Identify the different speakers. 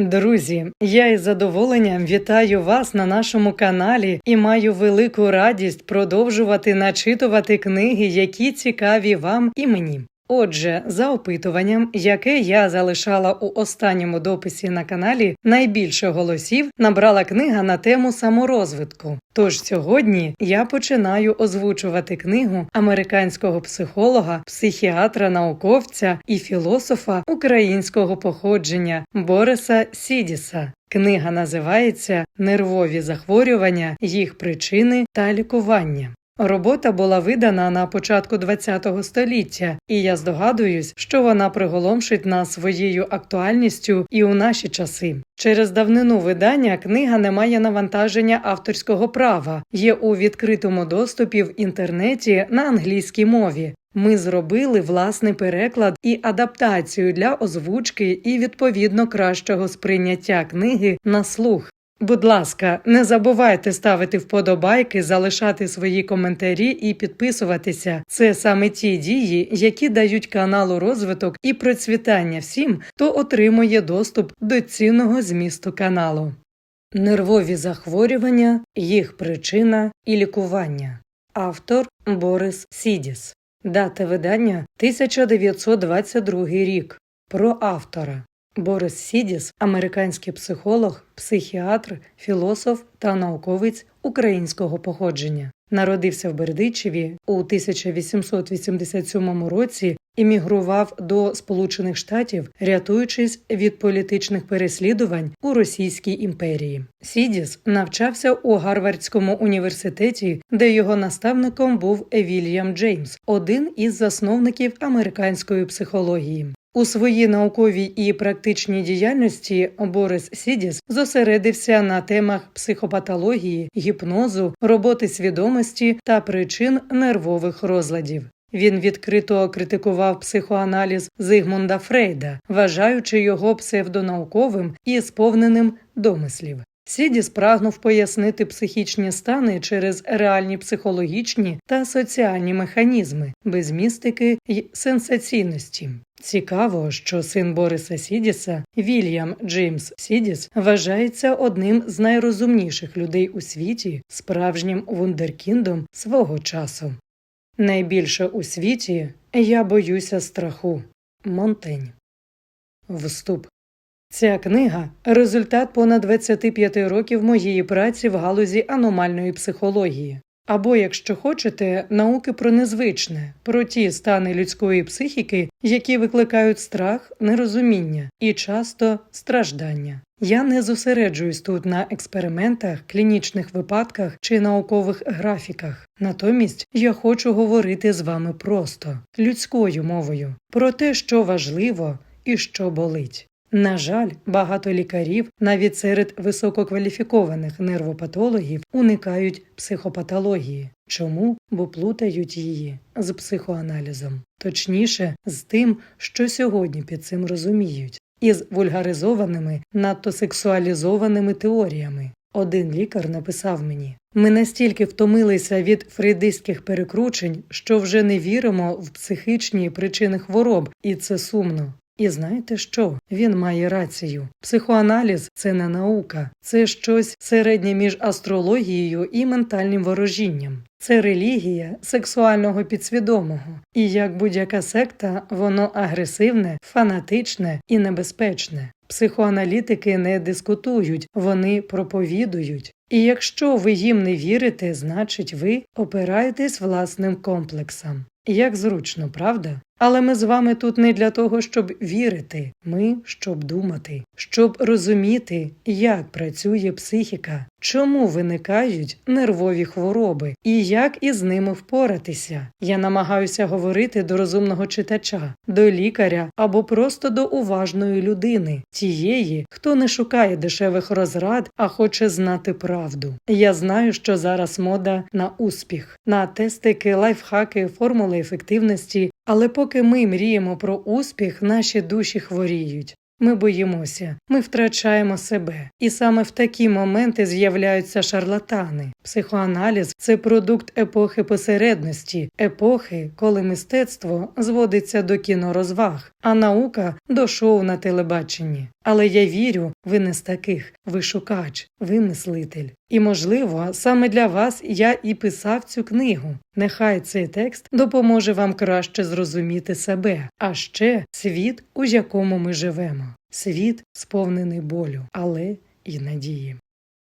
Speaker 1: Друзі, я із задоволенням вітаю вас на нашому каналі і маю велику радість продовжувати начитувати книги, які цікаві вам і мені. Отже, за опитуванням, яке я залишала у останньому дописі на каналі, найбільше голосів набрала книга на тему саморозвитку. Тож сьогодні я починаю озвучувати книгу американського психолога, психіатра, науковця і філософа українського походження Бориса Сідіса. Книга називається Нервові захворювання, їх причини та лікування. Робота була видана на початку ХХ століття, і я здогадуюсь, що вона приголомшить нас своєю актуальністю і у наші часи. Через давнину видання книга не має навантаження авторського права, є у відкритому доступі в інтернеті на англійській мові. Ми зробили власний переклад і адаптацію для озвучки і відповідно кращого сприйняття книги на слух. Будь ласка, не забувайте ставити вподобайки, залишати свої коментарі і підписуватися. Це саме ті дії, які дають каналу розвиток і процвітання всім, хто отримує доступ до цінного змісту каналу. Нервові захворювання, їх причина і лікування. Автор Борис Сідіс. Дата видання 1922 рік. Про автора. Борис Сідіс, американський психолог, психіатр, філософ та науковець українського походження. Народився в Бердичеві у 1887 році. Іммігрував до Сполучених Штатів, рятуючись від політичних переслідувань у Російській імперії. Сідіс навчався у Гарвардському університеті, де його наставником був Вільям Джеймс, один із засновників американської психології. У своїй науковій і практичній діяльності Борис Сідіс зосередився на темах психопатології, гіпнозу, роботи свідомості та причин нервових розладів. Він відкрито критикував психоаналіз Зигмунда Фрейда, вважаючи його псевдонауковим і сповненим домислів. Сідіс прагнув пояснити психічні стани через реальні психологічні та соціальні механізми, без містики й сенсаційності. Цікаво, що син Бориса Сідіса, Вільям Джеймс Сідіс, вважається одним з найрозумніших людей у світі, справжнім вундеркіндом свого часу. Найбільше у світі я боюся страху. Монтень. Вступ. Ця книга результат понад 25 років моєї праці в галузі аномальної психології. Або, якщо хочете, науки про незвичне, про ті стани людської психіки, які викликають страх, нерозуміння і часто страждання. Я не зосереджуюсь тут на експериментах, клінічних випадках чи наукових графіках. Натомість я хочу говорити з вами просто людською мовою про те, що важливо і що болить. На жаль, багато лікарів, навіть серед висококваліфікованих нервопатологів, уникають психопатології. Чому? Бо плутають її з психоаналізом, точніше, з тим, що сьогодні під цим розуміють, із вульгаризованими, надто сексуалізованими теоріями. Один лікар написав мені: ми настільки втомилися від фрейдистських перекручень, що вже не віримо в психічні причини хвороб, і це сумно. І знаєте що? Він має рацію. Психоаналіз це не наука, це щось середнє між астрологією і ментальним ворожінням. Це релігія сексуального підсвідомого, і як будь-яка секта, воно агресивне, фанатичне і небезпечне. Психоаналітики не дискутують, вони проповідують. І якщо ви їм не вірите, значить ви опираєтесь власним комплексам. Як зручно, правда? Але ми з вами тут не для того, щоб вірити, ми щоб думати, щоб розуміти, як працює психіка, чому виникають нервові хвороби і як із ними впоратися. Я намагаюся говорити до розумного читача, до лікаря або просто до уважної людини, тієї, хто не шукає дешевих розрад, а хоче знати правду. Я знаю, що зараз мода на успіх, на тестики, лайфхаки, формули ефективності. Але поки ми мріємо про успіх, наші душі хворіють. Ми боїмося, ми втрачаємо себе, і саме в такі моменти з'являються шарлатани. Психоаналіз це продукт епохи посередності, епохи, коли мистецтво зводиться до кінорозваг, а наука до шоу на телебаченні. Але я вірю, ви не з таких, ви шукач, ви мислитель. І, можливо, саме для вас я і писав цю книгу. Нехай цей текст допоможе вам краще зрозуміти себе, а ще світ, у якому ми живемо. Світ сповнений болю, але і надії.